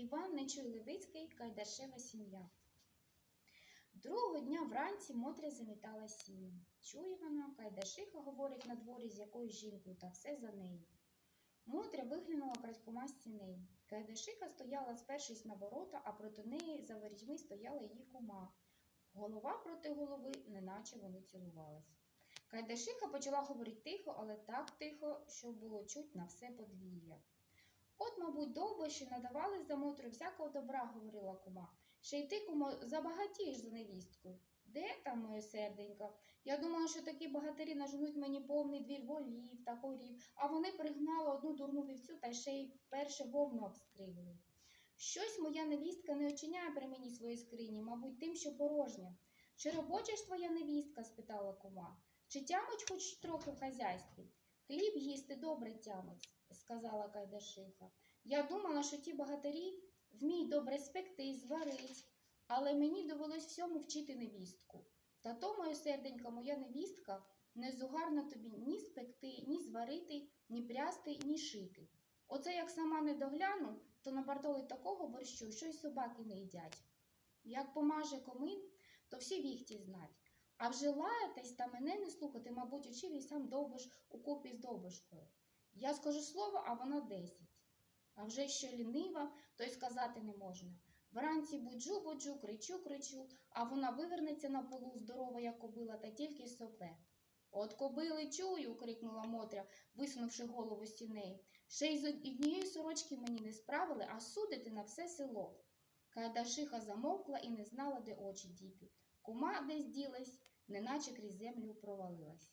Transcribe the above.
Іван Нечуй Левицький, Кайдашева сім'я. Другого дня вранці Мотря замітала сіно. Чує вона, Кайдашиха говорить на дворі з якоюсь жінкою, та все за нею. Мотря виглянула крадькома з сіней. Кайдашиха стояла, спершись на ворота, а проти неї за ворітьми стояла її кума. Голова проти голови, неначе вони цілувались. Кайдашиха почала говорити тихо, але так тихо, що було чуть на все подвір'я. От, мабуть, довбиші надавали за Мотрю всякого добра, говорила кума. Ще й ти, кумо, забагатієш за невісткою. Де там, моє серденько? Я думала, що такі багатирі наженуть мені повний двір волів та корів, а вони пригнали одну дурну вівцю та ще й перше вовну обстригли. Щось моя невістка не очиняє при мені свої скрині, мабуть, тим, що порожня. Чи робоча ж твоя невістка? спитала кума. Чи тямить хоч трохи в хазяйстві? Хліб їсти добре тямить, сказала Кайдашиха. Я думала, що ті багатирі вміють добре спекти, зварить, але мені довелось всьому вчити невістку. Та то, моє серденько, моя невістка не зугарна тобі ні спекти, ні зварити, ні прясти, ні шити. Оце як сама не догляну, то набартолить такого борщу, що й собаки не їдять. Як помаже комин, то всі віхті знать. А вже лаятись та мене не слухати, мабуть, учив і сам довбиш у купі з довбишкою. Я скажу слово, а вона десять. А вже що лінива, то й сказати не можна. Вранці буджу, буджу, кричу, кричу, а вона вивернеться на полу, здорова, як кобила, та тільки сопе. От кобили чую, крикнула Мотря, висунувши голову з сіней. Ще й з однієї сорочки мені не справили, а судити на все село. Кайдашиха замовкла і не знала, де очі діти. Кума десь ділась, неначе крізь землю провалилась.